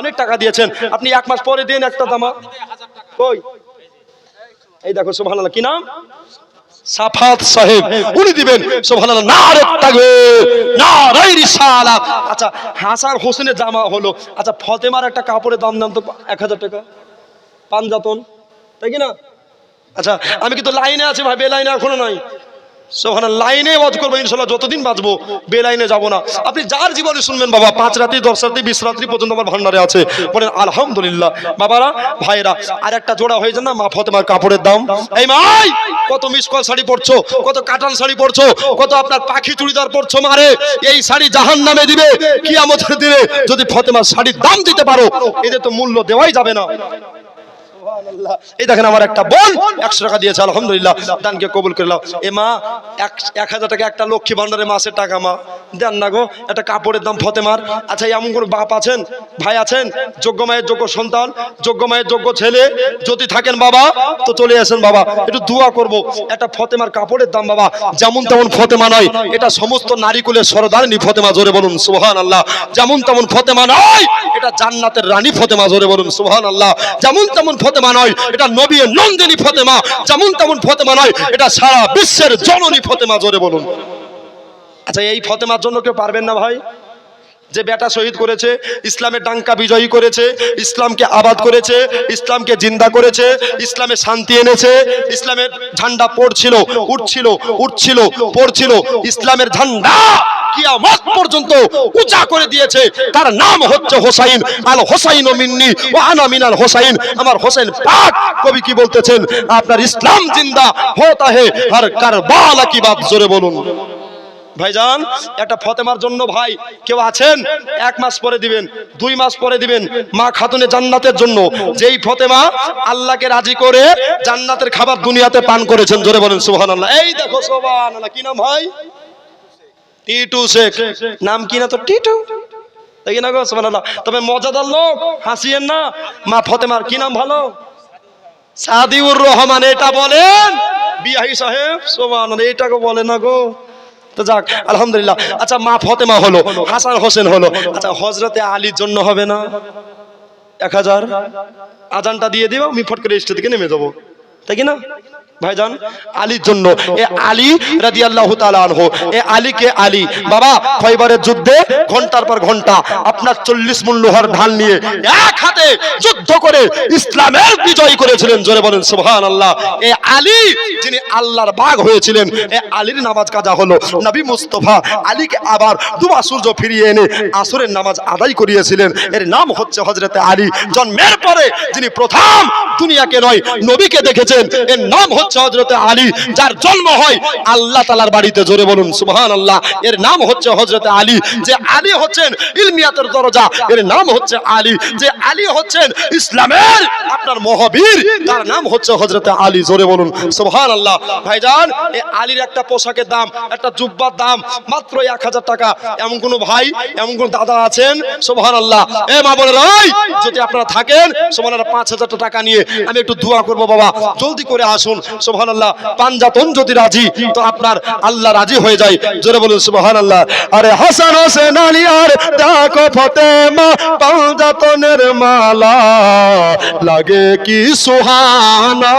অনেক টাকা দিয়েছেন। আপনি এক মাস পরে দিন একটা দামা। কই? এই দেখো, সুবহানাল্লাহ। কি নাম? সাফাত সাহেব। উনি দিবেন, সুবহানাল্লাহ। নারে তাকবীর নারে রিসালাত। আচ্ছা হাসান হোসেনের জামা হলো। আচ্ছা ফতেমার একটা কাপড়ের দাম দাম তো এক হাজার টাকা। পাঞ্জাতন। তাই কি না? আচ্ছা আমি কিন্তু লাইনে আছি ভাই, বে লাইনে এখনও নাই। সোহানা লাইনে ওয়াজ করব, ইনশাল্লাহ যতদিন বাঁচবো বে লাইনে যাব না। আপনি যার জীবনে শুনবেন বাবা, পাঁচ রাত্রি দশ রাত্রি বিশ রাত্রি পর্যন্ত আমার ভান্ডারে আছে। বলেন, আলহামদুলিল্লাহ। বাবারা ভাইরা আর একটা জোড়া হয়ে যান না, মা ফতেমার কাপড়ের দাম। এই মাই, কত মিস কল শাড়ি পরছো, কত কাটান শাড়ি পরছো, কত আপনার পাখি চুড়িদার পরছো মারে। এই শাড়ি জাহান নামে দিবে কি কিয়ামতের দিনে যদি ফতেমার শাড়ির দাম দিতে পারো, এদের তো মূল্য দেওয়াই যাবে না। এই দেখেন আমার একটা বোন, একশো টাকা দিয়েছে, আলহামদুলিল্লাহ। দানকে কবুল করলাম এ মা, এক- হাজার টাকা একটা লক্ষ্মী ভান্ডারে মাসের টাকা মা। দেন না গো, একটা কাপড়ের দাম ফতেমার। আচ্ছা এমন কোনো বাপ আছেন? ভাই আছেন? যোগ্য মায়ের যোগ্য সন্তান, যোগ্য মায়ের যোগ্য ছেলে? যদি থাকেন বাবা, তো চলে আসেন বাবা। একটু দোয়া করব। একটা ফতেমার কাপড়ের দাম বাবা, যেমন তেমন ফতেমা নয়। এটা সমস্ত নারীকুলের সরদারিনী ফতেমা, জোরে বলুন সুবহান আল্লাহ যেমন তেমন ফতেমা নয়, এটা জান্নাতের রানী ফতেমা, জোরে বলুন সুবহান আল্লাহ যেমন তেমন ফতেমা নয়, এটা নবী নন্দিনী ফতেমা, যেমন তেমন ফতেমা নয়, এটা সারা বিশ্বের জননী ফতেমা, জোরে বলুন। আচ্ছা এই ফতেমার জন্য কেউ পারবেন না ভাই? যে বেটা শহীদ করেছে, ইসলামের ডাঙ্কা বিজয়ী করেছে, ইসলামকে আবাদ করেছে, ইসলামকে জিন্দা করেছে, ইসলামে শান্তি এনেছে, ইসলামের ঝান্ডা পড়ছিল, উঠছিল উঠছিল, পড়ছিল, ইসলামের ঝান্ডা কিয়ামত পর্যন্ত উঁচা করে দিয়েছে। তার নাম হচ্ছে হোসাইন, আল হোসাইন মিন্নি ও আনা মিনাল হোসাইন। আমার হোসেন পাক কবি কি বলতেছেন? আপনার ইসলাম জিন্দা হোতা হে হর কারবালা কি বাত জোরে বলুন। ভাইজান, একটা ফতেমার জন্য ভাই কেউ আছেন? এক মাস পরে দিবেন, দুই মাস পরে দিবেন মা খাতুনে জান্নাতের জন্য। যেই ফতেমা আল্লাহকে রাজি করে জান্নাতের খাবার দুনিয়াতে পান করেছেন, জোরে বলেন সুবহানাল্লাহ। এই দেখো সুবহানাল্লাহ, কি নাম ভাই? টিটু শেখ। নাম কি না তো টিটু। দেখি না গো, সুবহানাল্লাহ। তবে মজাদার লোক, হাসিয়েন না। মা ফতেমার কি নাম ভালো? সাদিউর রহমান, এটা বলেন? বিয়াহি সাহেব, সুবহানাল্লাহ এটাকে বলে না গো। তো যাক, আলহামদুলিল্লাহ। আচ্ছা মা ফতেমা হলো, হাসান হোসেন হলো। আচ্ছা হজরতে আলীর জন্য হবে না? এক হাজার? আজানটা দিয়ে দেবো, আমি ফট করে স্টেজ থেকে নেমে যাব। তাই কি না? ভাইজান, আলীর জন্য। এ আলী রাদি আল্লাহ আনহু। এ আলীকে আলী। বাবা, খয়বারের যুদ্ধে ঘণ্টার পর ঘণ্টা আপনার চল্লিশ মূল লোহার ঢাল নিয়ে এক হাতে যুদ্ধ করে ইসলামের বিজয় করেছিলেন। জোরে বলেন সুবহান আল্লাহ এ আলী, যিনি আল্লাহর বাঘ হয়েছিলেন, এ আলীর নামাজ কাজা হলো। নবী মুস্তফা আলীকে আবার দুবা সূর্য ফিরিয়ে এনে আসরের নামাজ আদায় করিয়েছিলেন। এর নাম হচ্ছে হজরতে আলী। জন্মের পরে যিনি প্রথম দুনিয়াকে নয়, নবীকে দেখেছেন, এর নাম হচ্ছে হজরতে আলী, যার জন্ম হয় আল্লাহ তালার বাড়িতে, জোরে বলুন সুবহান আল্লাহ এর নাম হচ্ছে হজরতে আলী, যে আলী হচ্ছেন ইলমিয়াতের দরজা। এর নাম হচ্ছে আলী, যে আলী হচ্ছেন ইসলামের আপনার মহাবীর। তার নাম হচ্ছে হজরতে আলী, জোরে বলুন সুবহান আল্লাহ ভাইজান এ আলীর একটা পোশাকের দাম, একটা জুব্বার দাম মাত্র এক হাজার টাকা। এমন কোন ভাই, এমন কোন দাদা আছেন? সুবহান আল্লাহ এ মা বলে রাই যদি আপনারা থাকেন সুবহান পাঁচ হাজার টাকা নিয়ে আমি একটু দোয়া করব বাবা। জলদি করে আসুন সুবহান আল্লাহ পাঞ্জাতন যদি রাজি, তো আপনার আল্লাহ রাজি হয়ে যায়। জোরে বলুন সুবহান আল্লাহ আরে হাসান হোসেন আলী আর দেখো ফতেমা পাঞ্জাতনের মালা লাগে কি সুহানা?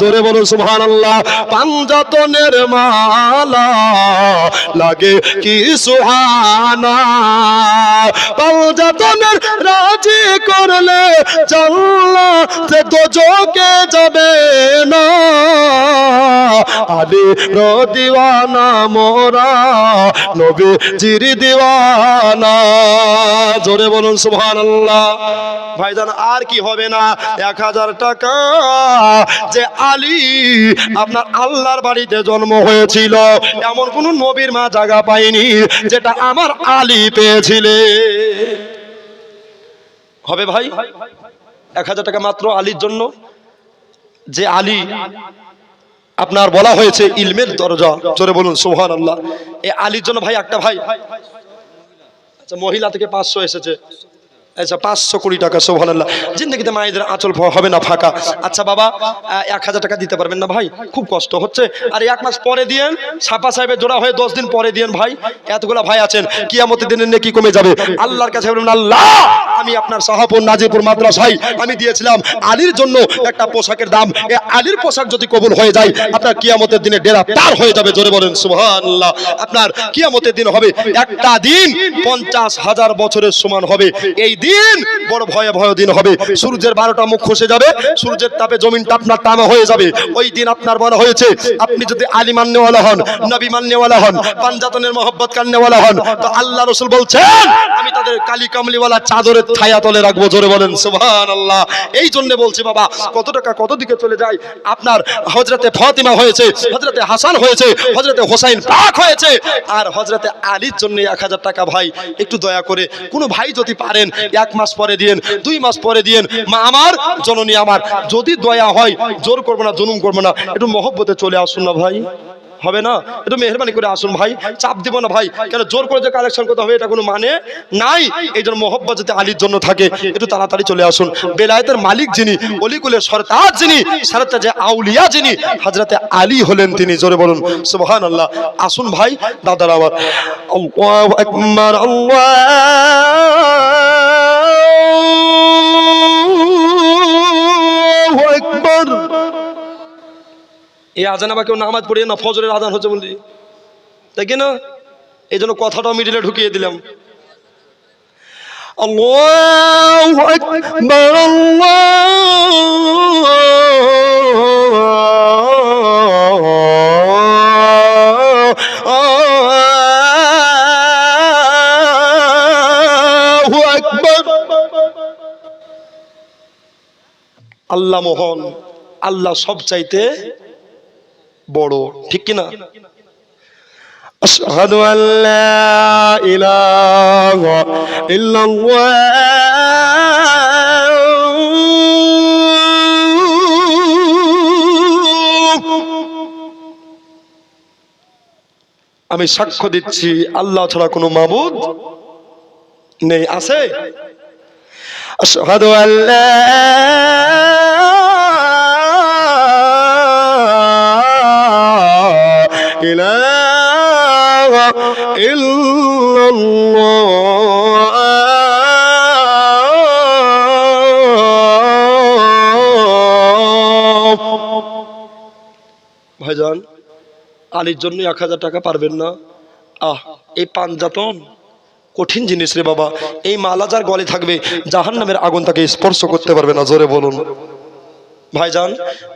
জোরে বলুন সুবহান আল্লাহ পাঞ্জাতনের মালা লাগে কি সুহানা? পাঞ্জাতনের রাজি করলে জাল্লা সে দোজকে যাবে না। আলী রদিওয়ানা মোরা নবী জিরি দিওয়ানা। জোরে বলুন সুহান আল্লাহ ভাইজান, আর কি হবে না? এক হাজার টাকা যে আলী আপনার আল্লাহর বাড়িতে জন্ম হয়েছিল, এমন কোন নবীর মা জায়গা পায়নি যেটা আমার আলী পেয়েছিলে। হবে ভাই, এক হাজার টাকা মাত্র আলীর জন্য? যে আলী আপনার বলা হয়েছে ইলমের দরজা। জোরে বলুন সোহান আল্লাহ এ আলীর জন্য ভাই একটা ভাই। আচ্ছা মহিলা থেকে পাঁচশো এসেছে। আচ্ছা পাঁচশো কুড়ি টাকা সোহান আল্লাহ জিন্দগিতে মায়েদের আঁচল হবে না ফাঁকা। আচ্ছা বাবা এক হাজার টাকা দিতে পারবেন না ভাই? খুব কষ্ট হচ্ছে। আর এক মাস পরে দিয়েন ছাপা সাহেবের জোড়া হয়ে দশ দিন পরে দিয়েন ভাই। এতগুলা ভাই আছেন, কিয়ামতের দিনের নেকি কমে যাবে। আল্লাহর কাছে বলবেন আল্লাহ, আমি আপনার সাহাপুর নাজিপুর মাদ্রাসায়, আমি দিয়েছিলাম আলীর জন্য একটা পোশাকের দাম। এই আলীর পোশাক যদি কবুল হয়ে যায়, আপনার কিয়ামতের দিনে ডেরা তার হয়ে যাবে। জোরে বলেন, সুবহানাল্লাহ। আপনার কিয়ামতের দিন হবে, একটা দিন পঞ্চাশ হাজার বছরের সমান হবে। এই দিন, বড় ভয়ে ভয় দিন হবে। সূর্যের বারোটা মুখ খসে যাবে, সূর্যের তাপে জমিনটা আপনার তামা হয়ে যাবে। ওই দিন আপনার মনে হয়েছে, আপনি যদি আলী মান্যওয়ালা হন নবী মান্যওয়ালা হন, পাঞ্জাতনের মহব্বত কান্নেওয়ালা হন, তো আল্লাহ রসুল বলছেন, আমি তাদের কালী কামলিওয়ালা চাদরের ছায়া তলে রাখব, জোরে বলেন সুবহান আল্লাহ এই জন্য বলছি বাবা, কত টাকা কত দিকে চলে যায়? আপনার হজরতে ফাতিমা হয়েছে হজরতে হাসান হয়েছে হজরতে হোসাইন পাক হয়েছে, আর হজরতে আলীর জন্য এক হাজার টাকা ভাই, একটু দয়া করে, কোনো ভাই যদি পারেন এক মাস পরে দিয়েন, দুই মাস পরে দিয়েন, মা আমার জননী আমার। যদি দয়া হয়, জোর করব না, জুলুম করব না, একটু মহব্বতে চলে আসুন না ভাই। হবে না? একটু মেহরবানি করে আসুন ভাই, চাপ দিব না ভাই। কেন জোর করে যে কালেকশন করতে হবে, এটা কোনো মানে নাই? এই জন্য মহব্বত যাতে আলীর জন্য থাকে, একটু তাড়াতাড়ি চলে আসুন। বেলায়েতের মালিক যিনি, অলিকুলের সরতাজ যিনি সারতা যে আউলিয়া যিনি, হাজরাতে আলী হলেন তিনি, জোরে বলুন সুবহান আল্লাহ আসুন ভাই, দাদার আমার আল্লাহু আকবার এই আজান আবার কেউ নামাজ পড়িয়ে না ফজরের আজান হচ্ছে বলি। তাই কি না? এই জন্য কথাটাও মিডিলে ঢুকিয়ে দিলাম। আল্লাহু আল্লাহ মোহন, আল্লাহ সব চাইতে বড় ঠিক কিনা? আশহাদু আল্লা ইলাহা ইল্লাল্লাহ। আমি সাক্ষ্য দিচ্ছি আল্লাহ ছাড়া কোনো মাবুদ নেই আছে? আশহাদু আল্লা ইলাহা ভাইজান, আলীর জন্য এক হাজার টাকা পারবেন না। আহ, এই পাঞ্জাতন কঠিন জিনিস রে বাবা। এই মালা যার গলে থাকবে জাহান নামের আগুন তাকে স্পর্শ করতে পারবে না। জোরে বলুন। ভাইজান,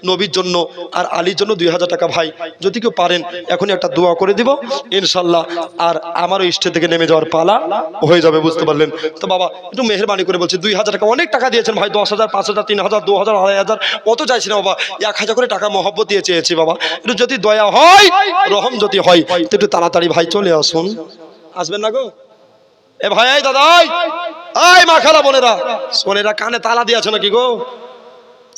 নবীর জন্য আর আলীর জন্য দুই হাজার টাকা ভাই। যদি কেউ পারেন, এখনই একটা দোয়া করে দিব। ইনশাল্লাহ আর আমারও ইষ্টে থেকে নেমে যাওয়ার পালা হয়ে যাবে, বুঝতে পারলেন? তো বাবা, একটু মেহরবানি করে বলছি, দুই হাজার টাকা অনেক টাকা দিয়েছেন ভাই, দশ হাজার, পাঁচ হাজার, তিন হাজার, দু হাজার, আড়াই হাজার অত চাইছি না বাবা? এক হাজার করে টাকা মহব্বত দিয়ে চেয়েছি বাবা। একটু যদি দয়া হয়, রহম যদি হয়, তো একটু তাড়াতাড়ি ভাই চলে আসুন। আসবেন না গো? এ ভাই দাদাই আই মা খালা বোনেরা। সোনেরা কানে তালা দিয়েছে নাকি গো?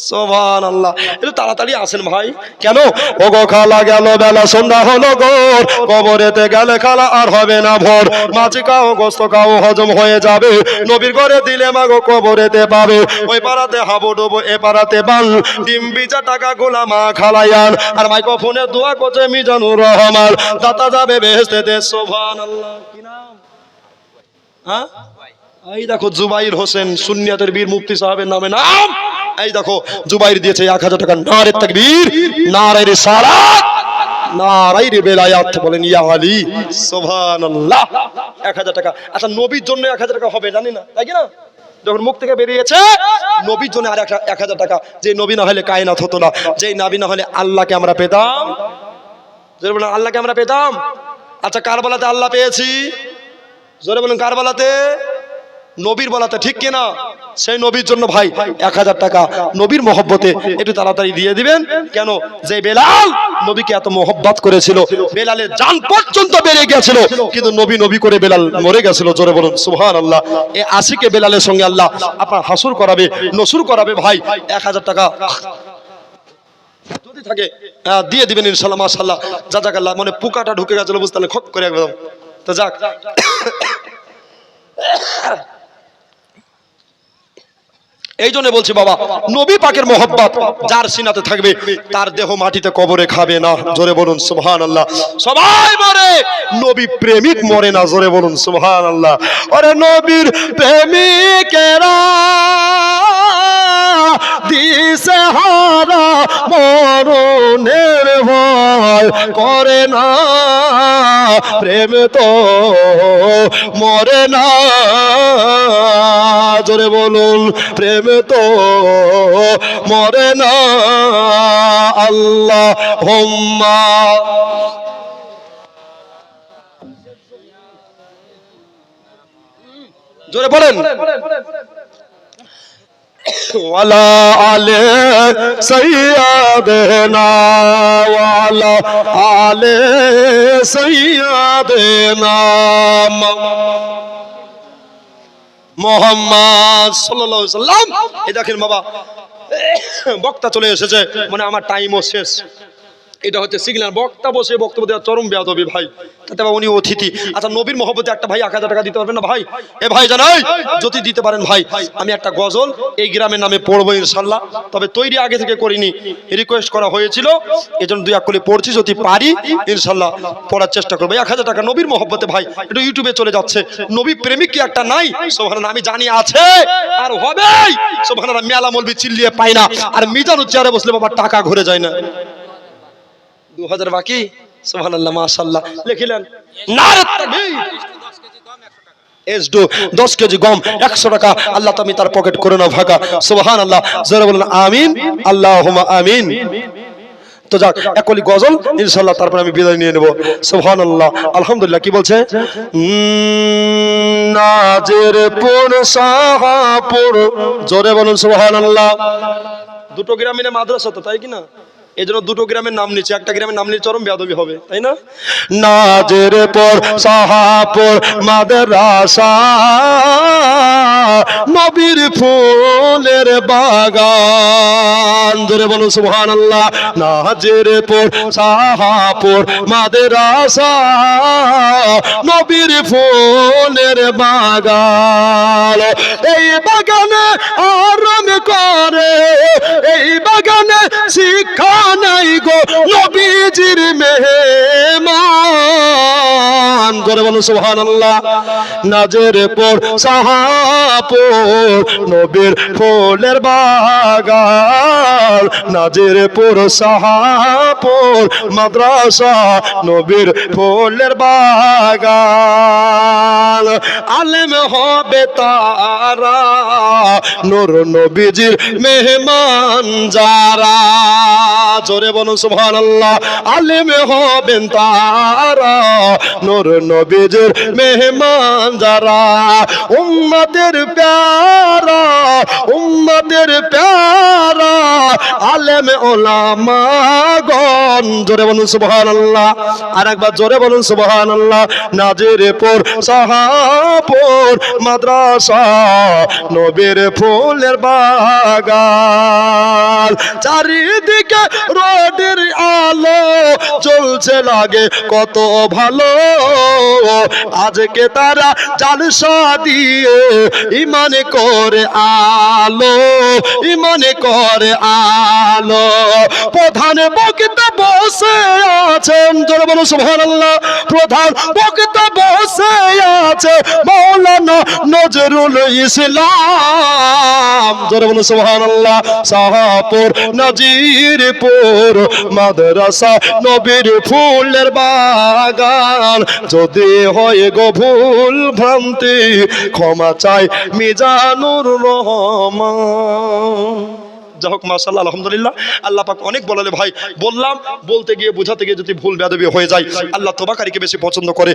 সোভান আল্লাহ একটু তাড়াতাড়ি আসেন ভাই। কেন? ও গো খালা গেল বেলা সন্ধ্যা হলো গোর কবরেতে গেলে খালা আর হবে না ভোর। মাছি কাও গোস্ত কাও হজম হয়ে যাবে। নবীর ঘরে দিলে মাগো কবরেতে পাবে। ওই পাড়াতে হাবো ডুবো এ পাড়াতে বাল ডিম বিজা টাকা গোলা মা খালায়ান আর মাইক্রোফোনে দোয়া করছে মিজানুর রহমান। দাতা যাবে বেহেস্তেতে সোভান আল্লাহ কি নাম? হ্যাঁ? এই দেখো জুবাইর হোসেন, সুন্নিয়াতের বীর মুফতি সাহেবের নামে নাম। এই দেখো, জুবাইর দিয়েছে এক হাজার টাকা নারে তাকবীর নারে রিসালাত নারাই রে বলেন এক হাজার টাকা। আচ্ছা নবীর এক হাজার টাকা হবে, জানি না, তাই না? মুখ থেকে বেরিয়েছে, নবীর জন্য আর এক- হাজার টাকা। হলে হতো না নাবি না হলে আল্লাহকে আমরা পেতাম। জোরে বলেন, আল্লাহকে আমরা পেতাম? আচ্ছা কারবালাতে আল্লাহ পেয়েছি? জোরে বলুন, কারবালাতে? নবীর বলাতে ঠিক কিনা? সেই নবীর জন্য ভাই এক হাজার টাকা নবীর মহব্বতে একটু তাড়াতাড়ি দিয়ে দিবেন। কেন? যে বেলাল নবীকে এত মহব্বত করেছিল, বেলালের জান পর্যন্ত বেড়ে গেছিল, কিন্তু নবী নবী করে বেলাল মরে গেছিল, জোরে বলুন সুহান আল্লাহ এ আশিকে বেলালের সঙ্গে আল্লাহ আপনার হাসুর করাবে, নসুর করাবে, ভাই, এক হাজার টাকা যদি থাকে দিয়ে দিবেন ইনশাল্লাহ মাশাল্লাহ যা যাক আল্লাহ মানে পোকাটা ঢুকে গেছিল, বুঝতে খপ করে একদম। তো যাক। এই জন্য বলছি বাবা, নবী পাকের মোহব্বত, যার সিনাতে থাকবে, তার দেহ মাটিতে কবরে খাবে না, জোরে বলুন সুবহান আল্লাহ সবাই মরে নবী প্রেমিক মরে না, জোরে বলুন সুবহান আল্লাহ আরে নবীর প্রেমিকেরা দিশে হারা মরণের ভয় করে না। প্রেম তো মরে না। জোরে বলুন, প্রেম তো মরে না। আল্লাহ হোম্মা জোরে বলেন। ওয়ালা আলে سيدنا ওয়ালা আলে سيدنا মোহাম্মদ সাল্লাল্লাহু সাল্লাম এই দেখেন বাবা, বক্তা চলে এসেছে মানে আমার টাইমও শেষ। এটা হচ্ছে সিগন্যাল বক্তা বসে বক্তব্য দেওয়া চরম বেয়াদবি ভাই। তাতে উনি অতিথি। আচ্ছা নবীর মহব্বতে একটা ভাই এক হাজার টাকা দিতে পারবেন না ভাই? এ ভাই জানাই যদি দিতে পারেন ভাই। আমি একটা গজল এই গ্রামের নামে পড়ব ইনশাল্লাহ। তবে তৈরি আগে থেকে করিনি। রিকোয়েস্ট করা হয়েছিল। এই জন্য দুই এক করে পড়ছি। যদি পারি, ইনশাল্লাহ পড়ার চেষ্টা করব। এক হাজার টাকা নবীর মহব্বতে ভাই, একটু ইউটিউবে চলে যাচ্ছে। নবী প্রেমিক কি একটা নাই? সোভানা আমি জানি আছে। আর হবেই। সোভানা মেলা মলবি চিল্লিয়ে পাই না। আর মিজানুর চেয়ারে বসলে বাবা টাকা ঘুরে যায় না। দু হাজার বাকি? সোহান আল্লাহ মাশাল্লাহ লিখিলেন দশ কেজি গম একশো টাকা। আল্লাহ তুমি তার পকেট করে নাও ভাগা সুবহান আল্লাহ জোরে বলেন আমিন। আল্লাহ আমিন। তো যাক একলি গজল ইনশাল্লাহ তারপর আমি বিদায় নিয়ে নেব। সুবহান আল্লাহ আলহামদুলিল্লাহ কি বলছে? নাজের পুর সাহাপুর জোরে বলুন সোহান আল্লাহ দুটো গ্রামীণে মাদ্রাসা তো তাই কি না এই জন্য দুটো গ্রামের নাম নিচ্ছে, একটা গ্রামের নাম নিয়ে চরম বেদবি হবে, তাই না? নাজের পর সাহাপুর মাদ্রাসা। নবীর ফুলের বাগান। ধরে বলো সুবহান আল্লাহ নাজের পর, সাহাপুর, মাদ্রাসা। নবীর ফুলের বাগান। এই বাগানে আরাম করে, এই বাগানে শিক্ষা নাই গো নবীজির মেহমান। করে বলো, সুবহানাল্লাহ। নাজের পর সাহাপুর নবীর ফুলের বাগান। নাজের পর সাহাপুর মাদ্রাসা, নবীর ফুলের বাগান। আলেম হবে তারা, নূর নবীজির মেহমান যারা। জোরে বলুন সুবহানাল্লাহ। আলেম হবেন তারা, নূর নবীজির মেহমান যারা, উম্মতের প্যারা উম্মতের প্যারা, আলেম ওলামা গন জোরে বলুন সুবহান আল্লাহ আর একবার জোরে বলুন সুবহানাল্লাহ। নাজির পর সাহাপুর মাদ্রাসা, নবীর ফুলের বাগান। চারিদিকে রোডের আলো চলছে লাগে, কত ভালো আজকে তারা জালসা দিয়ে ইমানে করে আলো, ইমানে করে আলো। প্রধান বক্তা বসে আছেন, জোরে বলো সুবহানাল্লাহ। প্রধান বক্তা বসে আছে, মৌলানা নজরুল ইসলাম। জোরে বলো সুবহানাল্লাহ সাহাপুর নজিরপুর, মাদ্রাসা, নবীর ফুলের বাগান। যদি হয় গো ভুল ভ্রান্তি। ক্ষমা চাই মিজানুর রহমান। যাই হোক মাসাল্লাহ আলহামদুলিল্লাহ। আল্লাহ পাক অনেক বলালে ভাই। বললাম, বলতে গিয়ে, বোঝাতে গিয়ে যদি ভুল বেদবি হয়ে যায়, আল্লাহ তোবাকারীকে বেশি পছন্দ করে।